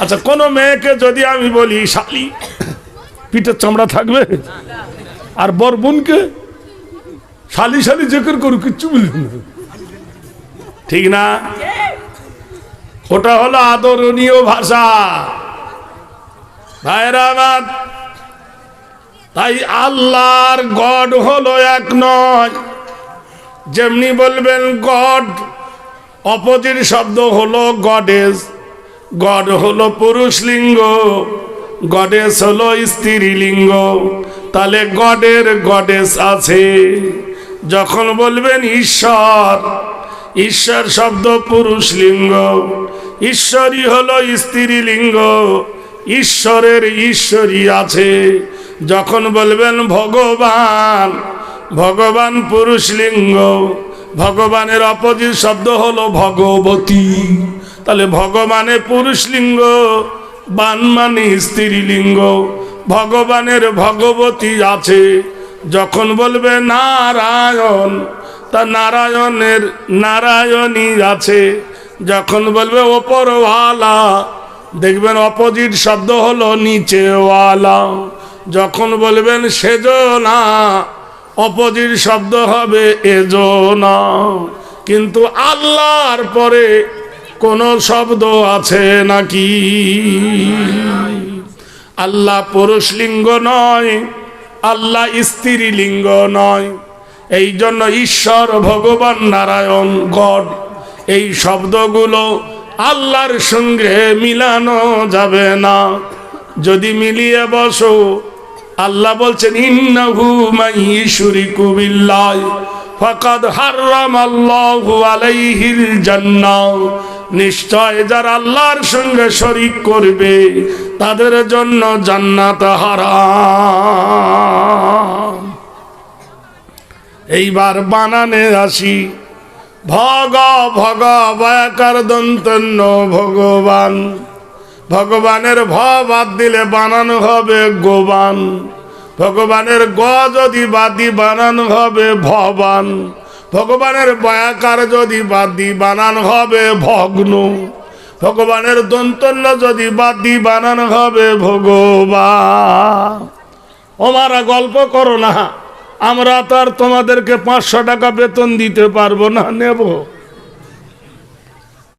আচ্ছা কোনো মেয়েকে যদি আমি বলি, শালি, পিঠের চামড়া থাকবে? আর বর বোনকে শালি শালি জেকের করু কিচ্ছু বলবে না। ঠিক না? ওটা হলো আদরণীয় ভাষা। ভাইরা আমার, তাই আল্লাহর গড হলো এক নয়। যেমনি বলবেন গড, অপোজিট শব্দ হলো গডেস গড হলো পুরুষ লিঙ্গ, গডেস হলো স্ত্রী লিঙ্গ। তাহলে গডের গডেস আছে। যখন বলবেন ঈশ্বর ঈশ্বর শব্দ পুরুষ লিঙ্গ ঈশ্বরী হলো স্ত্রী লিঙ্গ, ঈশ্বরের ঈশ্বরী আছে। যখন বলবেন ভগবান ভগবান পুরুষ লিঙ্গ, ভগবানের অপোজিট শব্দ হলো ভগবতী। তাহলে ভগবানের পুরুষ লিঙ্গ বান মানে স্ত্রী লিঙ্গ, ভগবানের ভগবতী আছে। যখন বলবে নারায়ণ, তা নারায়ণের নারায়ণী আছে। যখন বলবে ওপরওয়ালা, দেখবেন অপোজিট শব্দ হলো নিচেওয়ালা। যখন বলবেন সেজনা, অপোজিট শব্দ হবে এজনা। কিন্তু আল্লাহর পরে কোন শব্দ আছে নাকি? আল্লাহ পুরুষ লিঙ্গ নয়, আল্লাহ স্ত্রী লিঙ্গ নয়। এই জন্য ঈশ্বর, ভগবান, নারায়ণ, গড, এই শব্দগুলো আল্লাহর সঙ্গে মিলানো যাবে না। যদি মিলিয়ে বসো, আল্লাহ বলছেন, ইন্নাহু মাইশুরিকু বিল্লাহ, ফাকাদ হারামাল্লাহু আলাইহিল জান্নাহ। নিশ্চয় যারা আল্লাহর সঙ্গে শরিক করবে, তাদের জন্য জান্নাত হারাম। এইবার বানানে আসি, ভগ ভগ বয়াকার দন্তন্য ভগবান। ভগবানের ভ বাদ দিলে বানানো হবে গোবান। ভগবানের গ যদি বাদি বানানো হবে ভবান। ভগবানের বয়াকার যদি বাদি বানান হবে ভগ্ন? ভগবানের দন্তন্য যদি বাদি বানান হবে ভগবান। ওমারা গল্প করো না, আমরা তার তোমাদেরকে পাঁচশো টাকা বেতন দিতে পারব না, নেব।